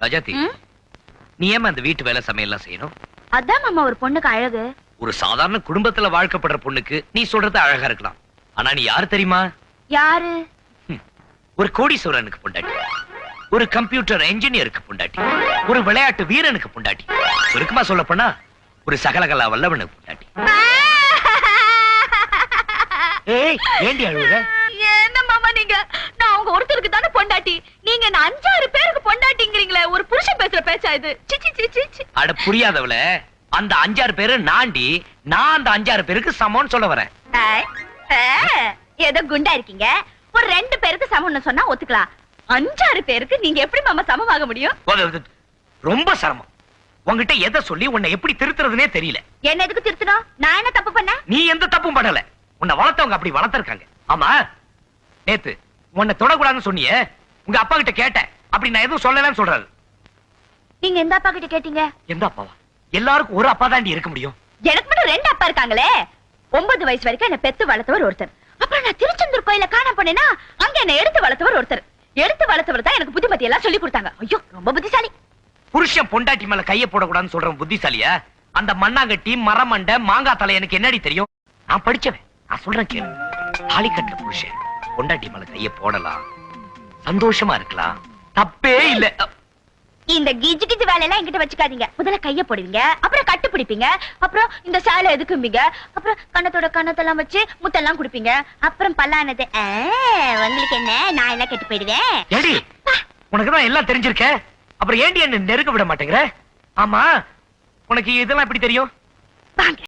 ராஜாத்தி? நீ ஏமா அந்த வீட்டு வேலை சமையல்லாம் செய்யணும்? அதான் மாமா ஒரு பொண்ணுக்கு அழகு. ஒரு சாதாரண குடும்பத்துல வாழ்க்கப்படுற பொண்ணுக்கு நீ சொல்றது அழகா இருக்கலாம். ஆனா நீ யாரு தெரியுமா? யாரு? ஒரு கோடீஸ்வரனுக்கு பொண்டாட்டி. ஒரு கம்ப்யூட்டர் என்ஜினியருக்கு பொண்டாட்டி. ஒரு விளையாட்டு வீரனுக்கு பொண்டாட்டி. சுருக்கமா சொல்ல போனா ஒரு சகலகலா வல்லவனுக்கு பொண்டாட்டி. ஏய் ஏண்டி அழுவுற? என்ன மாமா நீங்க? நான் அவங்க ஒருத்தருக்கு தானே பொண்டாட்டி நீங்க என்ன அஞ்சாறு பேருக்கு பொண்டாட்டிங்கிறீங்களே ஒரு புருஷன் பேசுற பேச்சா இது. அட புரியாதவள. அந்த அஞ்சாறு பேரு நாண்டி நான் அந்த அஞ்சாறு பேருக்கு சமம்னு சொல்ல வரேன். ஏதோ குண்டா இருக்கீங்க. ஒரு ரெண்டு பேருக்கு சமம்னு சொன்னா ஒத்துக்கலாம். அஞ்சாறு பேருக்கு நீங்க எப்படி மாமா சமமாக முடியும்? ரொம்ப சிரமம். உன்கிட்ட எதை சொல்லி உன்னை எப்படி திருத்துறதுனே தெரியல. என்ன எதுக்கு திருத்தணும்? நான் என்ன தப்பு பண்ண நீ எந்த தப்பும் பண்ணல. உன்னை வளர்த்தவங்க அப்படி வளர்த்திருக்காங்க. ஆமா? நேத்து உன்னை தொடக்கூடாதுன்னு சொன்னியே. உங்க அப்பா கிட்ட கேட்டேன். அப்படி நான் எதுவும் சொல்லலன்னு சொல்றாரு. நீங்க எந்த அப்பா கிட்ட கேட்டீங்க? எந்த அப்பாவா? எல்லாருக்கும் ஒரு அப்பா தாண்டி இருக்க முடியும். எனக்கு மட்டும் ரெண்டு அப்பா இருக்காங்களே? ஒன்பது வயசு வரைக்கும் என்ன பெத்து வளர்த்தவர் ஒருத்தர். அப்புறம் நான் திருச்செந்தூர் கோயில காண போனேன்னா அங்க என்ன எடுத்து வளர்த்தவர் ஒருத்தர். எடுத்து வளர்த்தவர் தான் எனக்கு புத்திமதி எல்லாம் சொல்லி கொடுத்தாங்க. ஐயோ ரொம்ப புத்திசாலி. புருஷன் பொண்டாட்டி மேல கைய போடக்கூடாதுன்னு சொல்றவன் புத்திசாலியா? அந்த மண்ணாங்கட்டி மரமண்ட மாங்காய் தலை எனக்கு என்னடி தெரியும்? நான் படிச்சவன். நான் சொல்றேன் கேளு. தாலி கட்டுற புருஷன் பொண்டாட்டி மேல கைய போடலாம். சந்தோஷமா இருக்கலாம். தப்பே இல்ல. இந்த கிஜி கிஜி வேலையெல்லாம் என்கிட்ட வச்சுக்காதீங்க. முதல்ல கைய போடுவீங்க அப்புறம் கட்டு பிடிப்பீங்க அப்புறம் இந்த சேலை எதுக்கும்பீங்க அப்புறம் கண்ணத்தோட கண்ணத்தெல்லாம் வச்சு முத்தெல்லாம் கொடுப்பீங்க அப்புறம் பல்லானது. உங்களுக்கு என்ன? நான் எல்லாம் கெட்டு போயிடுவேன். உனக்கு தான் எல்லாம் தெரிஞ்சிருக்க? அப்புறம் ஏண்டி என்ன நெருங்க விட மாட்டேங்கிற? ஆமா உனக்கு இதெல்லாம் எப்படி தெரியும்? வாங்க.